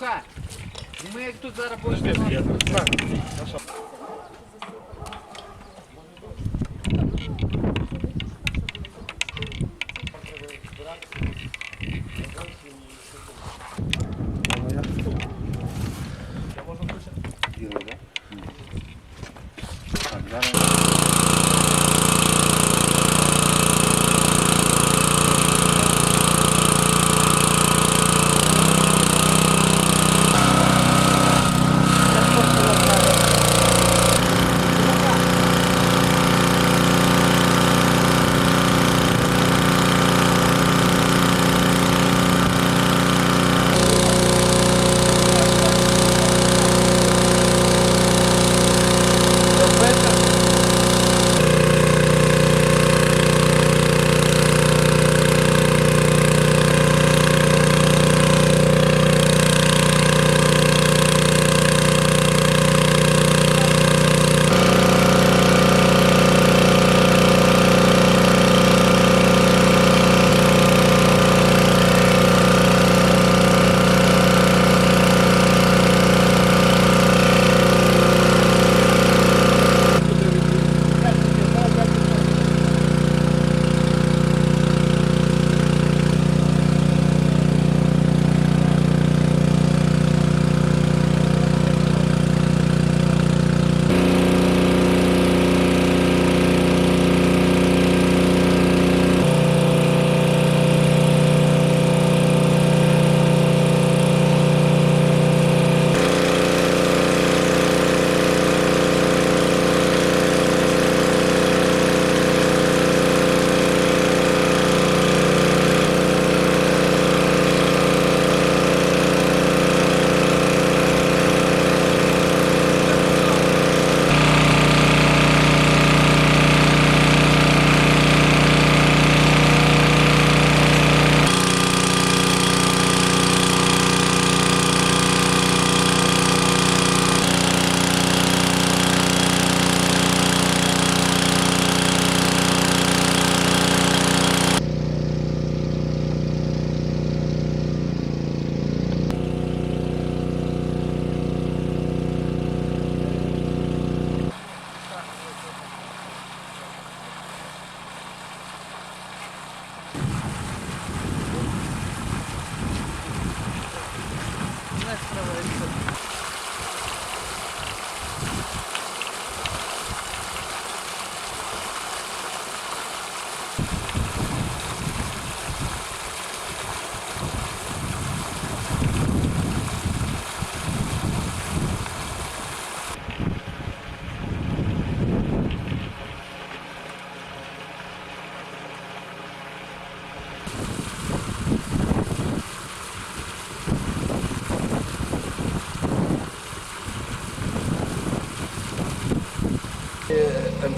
Петруха, ми тут зараз будемо.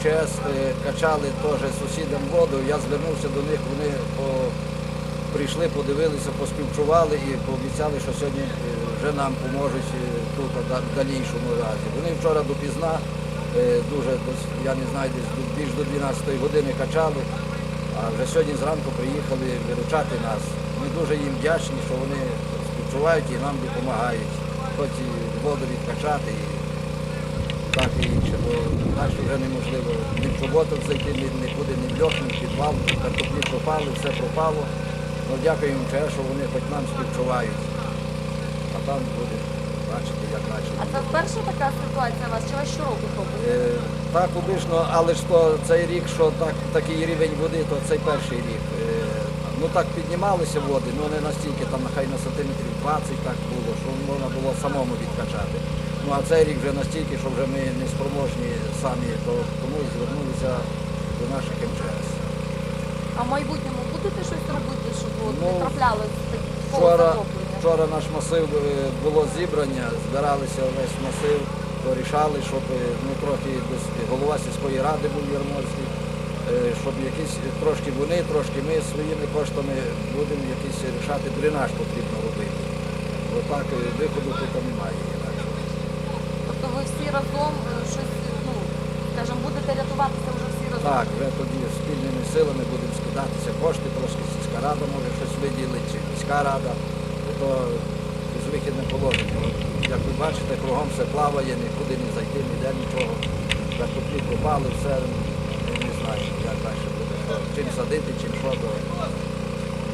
МЧС е, качали теж сусідам воду. Я звернувся до них, вони по, прийшли, подивилися, поспівчували і пообіцяли, що сьогодні е, вже нам поможуть е, тут в дальнішому разі. Вони вчора допізна, дуже я не знаю, десь більш до 12 години качали, а вже сьогодні зранку приїхали виручати нас. Ми дуже їм вдячні, що вони співчувають і нам допомагають, хоч і воду відкачати. І так і бо далі вже неможливо ні в чоботок зайти, ні, нікуди, ні в льох, ні в підвал, картоплі пропали, все пропало. Ну, дякуємо МЧС, що вони хоч нам співчувають. А там буде бачити, як А наче. це вперше така ситуація у вас? Чи вас щороку? Е, так обично, але ж то цей рік, що так, такий рівень води, то цей перший рік. Е, ну так піднімалися води, ну не настільки, там нехай на сантиметрів 20 так було, що можна було самому відкачати. Ну а цей рік вже настільки, що вже ми не спроможні самі, то тому і звернулися до наших МЧС. А в майбутньому будете щось робити, щоб от Ну, не траплялось такі Вчора, захоплення? вчора наш масив е, було зібрання, збиралися весь масив, порішали, щоб е, ну, трохи десь голова сільської ради був Ярмольський, е, щоб якісь трошки вони, трошки ми своїми коштами будемо якийсь рішати дренаж потрібно робити. Бо так е, виходу тут немає. Ви всі разом е, щось, ну, скажімо, будете рятуватися вже всі разом? Так, вже тоді спільними силами будемо скидатися кошти, трошки сільська рада може щось виділити, чи міська рада, то безвихідне положення. Як ви бачите, кругом все плаває, нікуди не зайти, ніде нічого. Картоплі пропали, все я не знаю, як далі буде. Чим садити, чим що, то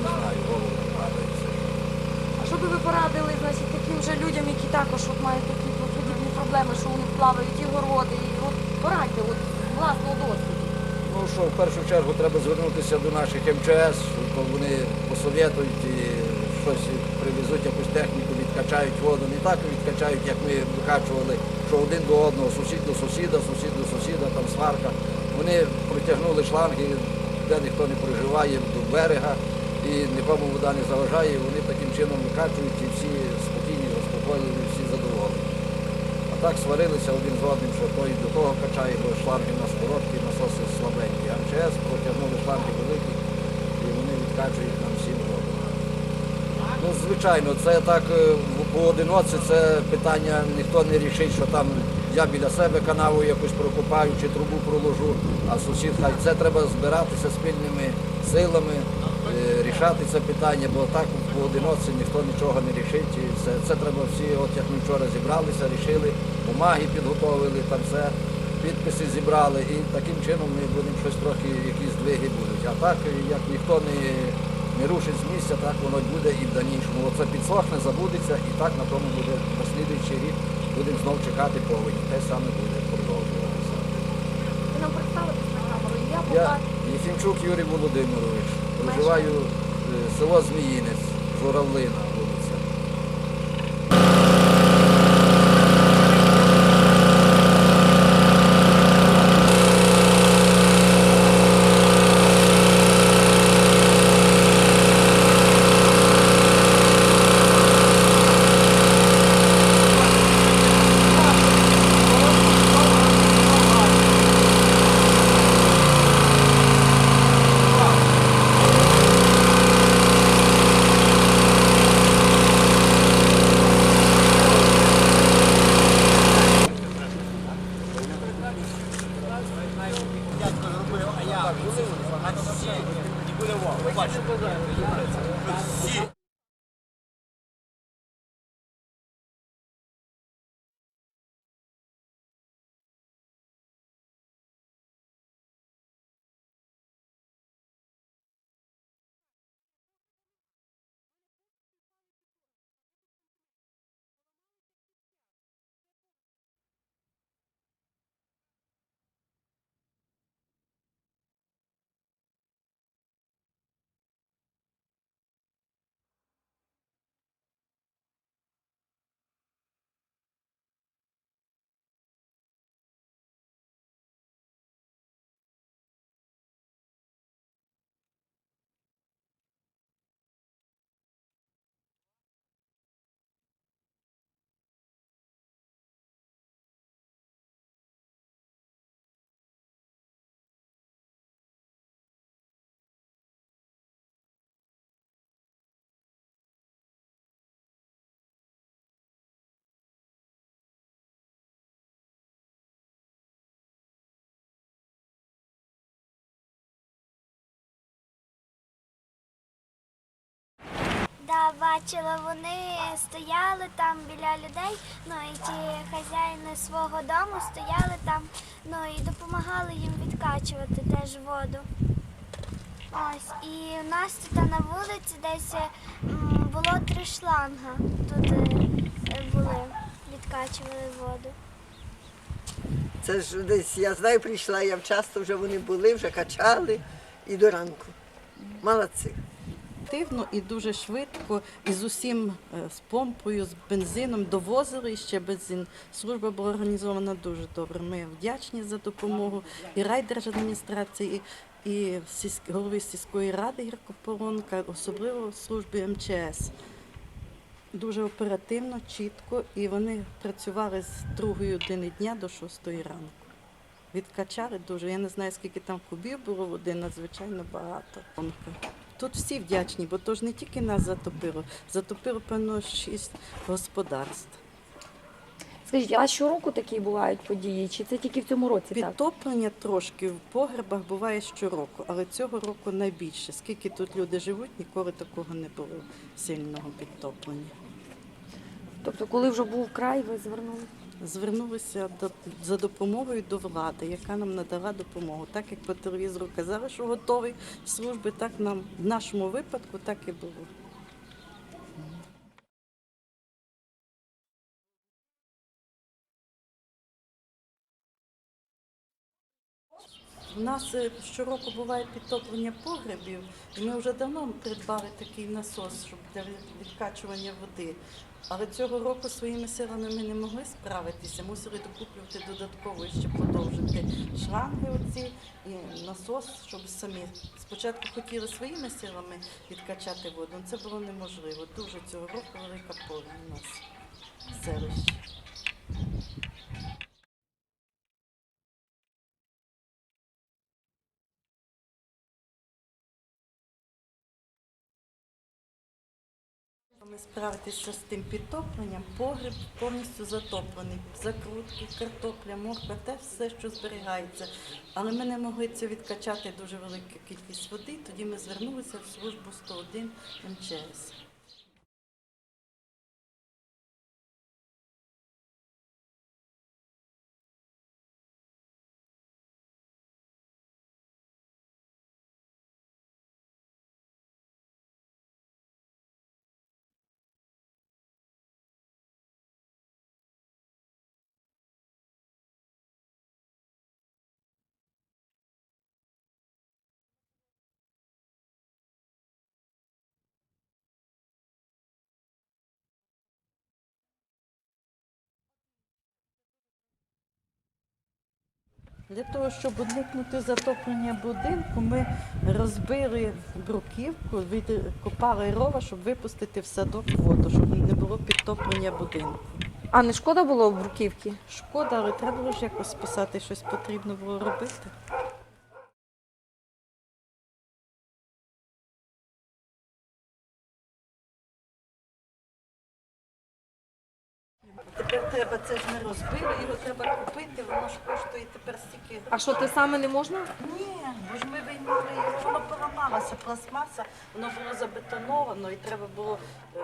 не знаю, голову не падає все. А що би ви порадили, значить, таким же людям, які також от мають такі проблеми, що вони плавають і городи, і от порадьте от власного досвіду. Ну що, в першу чергу треба звернутися до наших МЧС, то вони посовєтують і щось привезуть якусь техніку, відкачають воду. Не так відкачають, як ми викачували, що один до одного, сусід до сусіда, сусід до сусіда, там сварка. Вони протягнули шланги, де ніхто не проживає, до берега, і нікому вода не заважає, вони таким чином викачують, і всі спокійні, заспокоєні, так сварилися один з одним, що той до того качає, бо шланги у нас короткі, насоси слабенькі. А МЧС протягнули шланги великі і вони відкачують нам всім воду. Ну, звичайно, це так е, поодиноці, це питання ніхто не рішить, що там я біля себе канаву якусь прокопаю чи трубу проложу, а сусід хай це треба збиратися спільними силами, е, рішати це питання, бо так поодиноці ніхто нічого не рішить. І це, це треба всі, от як ми вчора зібралися, рішили, бумаги підготовили, там все, підписи зібрали, і таким чином ми будемо щось трохи, якісь двиги будуть. А так, як ніхто не, не рушить з місця, так воно буде і в дальнішому. Оце підсохне, забудеться, і так на тому буде на рік будемо знов чекати повені. Те саме буде продовжуватися. Ви нам представитесь на камеру, і я Я. Єфімчук Юрій Володимирович. Проживаю е, село Зміїнець, Журавлина Да, бачила, вони стояли там біля людей, ну і ті хазяїни свого дому стояли там, ну і допомагали їм відкачувати теж воду. Ось, і у нас тут на вулиці десь е, було три шланга. Тут е, були, відкачували воду. Це ж десь, я знаю, прийшла, я вчасно вже вони були, вже качали і до ранку. Молодці. Активно і дуже швидко, і з усім е, з помпою, з бензином довозили ще бензин. Служба була організована дуже добре. Ми вдячні за допомогу і райдержадміністрації, і голови сільської ради Гірко Поронка, особливо служби МЧС. Дуже оперативно, чітко, і вони працювали з другої години дня до шостої ранку. Відкачали дуже. Я не знаю, скільки там кубів було води, надзвичайно багато. Тут всі вдячні, бо то ж не тільки нас затопило, затопило, певно, шість господарств. Скажіть, а щороку такі бувають події? Чи це тільки в цьому році так? Підтоплення трошки в погребах буває щороку, але цього року найбільше. Скільки тут люди живуть, ніколи такого не було сильного підтоплення. Тобто, коли вже був край, ви звернули? Звернулися до, за допомогою до влади, яка нам надала допомогу. Так як по телевізору казали, що готові служби, так нам в нашому випадку так і було. У нас е, щороку буває підтоплення погребів, і ми вже давно придбали такий насос, щоб для відкачування води. Але цього року своїми силами ми не могли справитися, мусили докуплювати додатково і ще подовжити шланги оці і насос, щоб самі спочатку хотіли своїми силами відкачати воду, але це було неможливо. Дуже цього року велика поря у нас в Ми справитися з тим підтопленням, погреб повністю затоплений, закрутки, картопля, морква, те все, що зберігається. Але ми не могли це відкачати дуже велику кількість води, тоді ми звернулися в службу 101 МЧС. Для того, щоб уникнути затоплення будинку, ми розбили бруківку, відкопали рова, щоб випустити в садок воду, щоб не було підтоплення будинку. А не шкода було бруківки? Шкода, але треба було ж якось списати, щось потрібно було робити. Тепер треба це ж не розбили, його треба купити, воно ж коштує тепер стільки. А що, те саме не можна? Ні, бо ж ми виймали, воно поламалося, пластмаса, воно було забетоновано і треба було е,